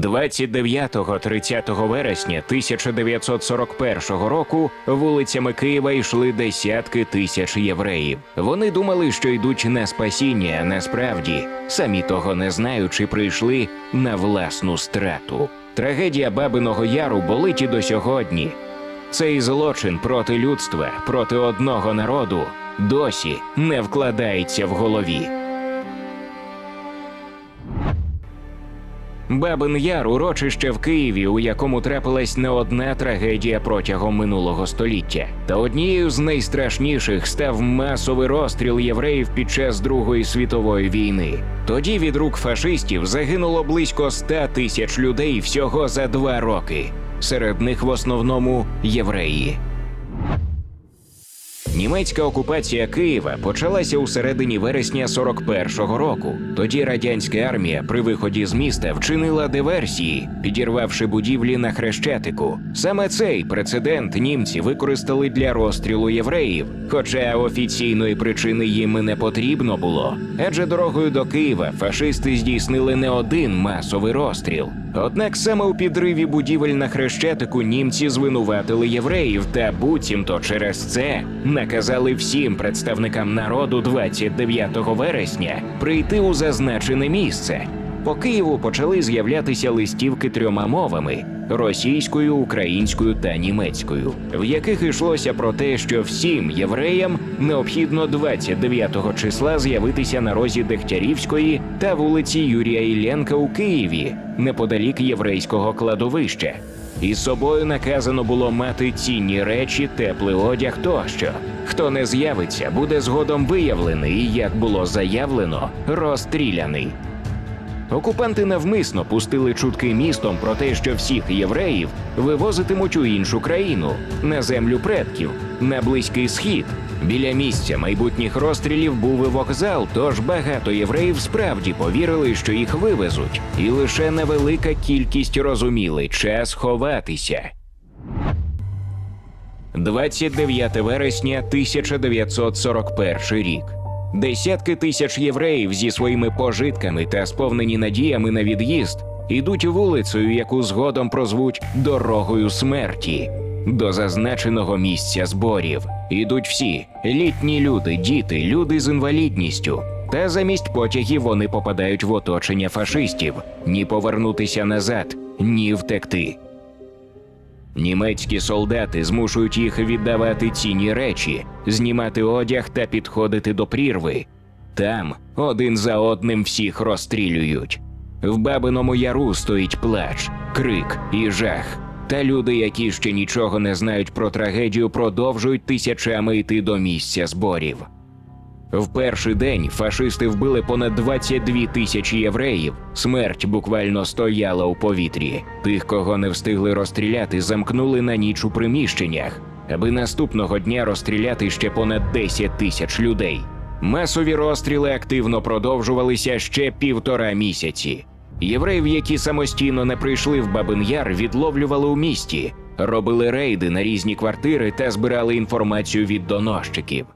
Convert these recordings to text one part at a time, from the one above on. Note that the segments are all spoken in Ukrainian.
29-30 вересня 1941 року вулицями Києва йшли десятки тисяч євреїв. Вони думали, що йдуть на спасіння, а насправді, самі того не знаючи, прийшли на власну страту. Трагедія Бабиного Яру болить і до сьогодні. Цей злочин проти людства, проти одного народу досі не вкладається в голові. Бабин Яр урочище в Києві, у якому трапилась не одна трагедія протягом минулого століття. Та однією з найстрашніших став масовий розстріл євреїв під час Другої світової війни. Тоді від рук фашистів загинуло близько 100 тисяч людей всього за два роки. Серед них в основному євреї. Німецька окупація Києва почалася у середині вересня 41-го року. Тоді радянська армія при виході з міста вчинила диверсії, підірвавши будівлі на хрещатику. Саме цей прецедент німці використали для розстрілу євреїв, хоча офіційної причини їм не потрібно було. Адже дорогою до Києва фашисти здійснили не один масовий розстріл. Однак саме у підриві будівель на хрещатику німці звинуватили євреїв та буцімто через це наказали всім представникам народу 29 вересня прийти у зазначене місце. По Києву почали з'являтися листівки трьома мовами російською, українською та німецькою, в яких йшлося про те, що всім євреям необхідно 29 числа з'явитися на розі Дегтярівської та вулиці Юрія Іллєнка у Києві, неподалік єврейського кладовища. Із собою наказано було мати цінні речі, теплий одяг тощо. Хто не з'явиться, буде згодом виявлений і, як було заявлено, розстріляний. Окупанти навмисно пустили чутки містом про те, що всіх євреїв вивозитимуть у іншу країну на землю предків, на близький схід. Біля місця майбутніх розстрілів був і вокзал, тож багато євреїв справді повірили, що їх вивезуть, і лише невелика кількість розуміли час ховатися. 29 вересня 1941 рік. Десятки тисяч євреїв зі своїми пожитками та сповнені надіями на від'їзд ідуть вулицею, яку згодом прозвуть дорогою смерті. До зазначеного місця зборів ідуть всі літні люди, діти, люди з інвалідністю. Та замість потягів вони попадають в оточення фашистів ні повернутися назад, ні втекти. Німецькі солдати змушують їх віддавати цінні речі, знімати одяг та підходити до прірви. Там один за одним всіх розстрілюють. В Бабиному яру стоїть плач, крик і жах. Та люди, які ще нічого не знають про трагедію, продовжують тисячами йти до місця зборів. В перший день фашисти вбили понад 22 тисячі євреїв. Смерть буквально стояла у повітрі. Тих, кого не встигли розстріляти, замкнули на ніч у приміщеннях, аби наступного дня розстріляти ще понад 10 тисяч людей. Масові розстріли активно продовжувалися ще півтора місяці. Євреїв, які самостійно не прийшли в Бабин Яр, відловлювали у місті, робили рейди на різні квартири та збирали інформацію від доносчиків.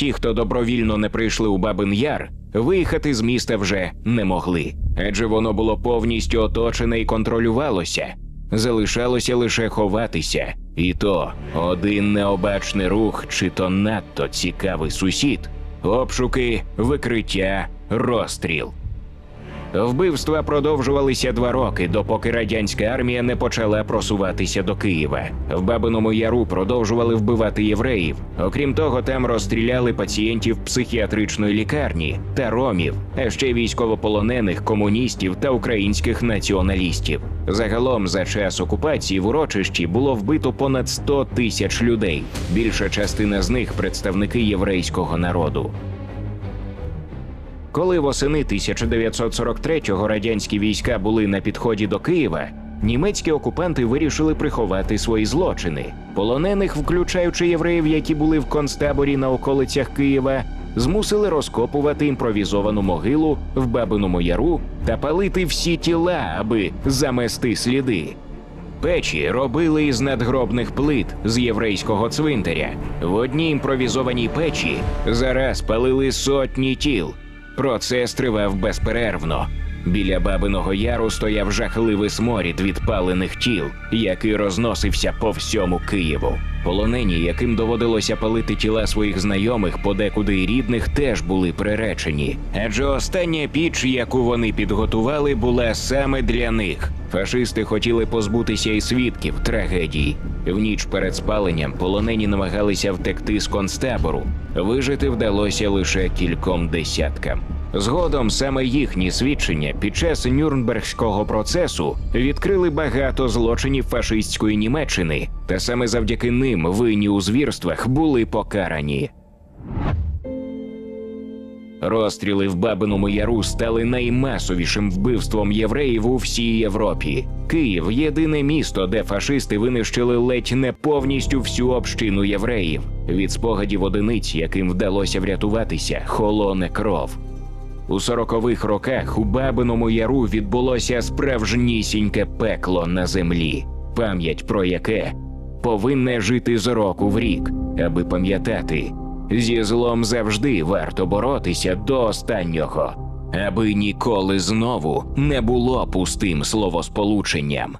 Ті, хто добровільно не прийшли у Бабин Яр, виїхати з міста вже не могли, адже воно було повністю оточене і контролювалося. Залишалося лише ховатися, і то один необачний рух, чи то надто цікавий сусід, обшуки, викриття, розстріл. Вбивства продовжувалися два роки, допоки радянська армія не почала просуватися до Києва. В Бабиному Яру продовжували вбивати євреїв. Окрім того, там розстріляли пацієнтів психіатричної лікарні та ромів, а ще військовополонених, комуністів та українських націоналістів. Загалом за час окупації в урочищі було вбито понад 100 тисяч людей. Більша частина з них представники єврейського народу. Коли восени 1943-го радянські війська були на підході до Києва, німецькі окупанти вирішили приховати свої злочини. Полонених, включаючи євреїв, які були в концтаборі на околицях Києва, змусили розкопувати імпровізовану могилу в Бабиному Яру та палити всі тіла, аби замести сліди. Печі робили із надгробних плит з єврейського цвинтаря. В одній імпровізованій печі зараз палили сотні тіл. Процес тривав безперервно. Біля бабиного яру стояв жахливий сморід від палених тіл, який розносився по всьому Києву. Полонені, яким доводилося палити тіла своїх знайомих, подекуди й рідних, теж були приречені. Адже остання піч, яку вони підготували, була саме для них. Фашисти хотіли позбутися і свідків трагедії. В ніч перед спаленням полонені намагалися втекти з концтабору. Вижити вдалося лише кільком десяткам. Згодом саме їхні свідчення під час Нюрнбергського процесу відкрили багато злочинів фашистської Німеччини, та саме завдяки ним винні у звірствах були покарані. Розстріли в Бабиному Яру стали наймасовішим вбивством євреїв у всій Європі. Київ єдине місто, де фашисти винищили ледь не повністю всю общину євреїв. Від спогадів одиниць, яким вдалося врятуватися, холоне кров. У сорокових роках у Бабиному Яру відбулося справжнісіньке пекло на землі, пам'ять про яке повинне жити з року в рік, аби пам'ятати. Зі злом завжди варто боротися до останнього, аби ніколи знову не було пустим словосполученням.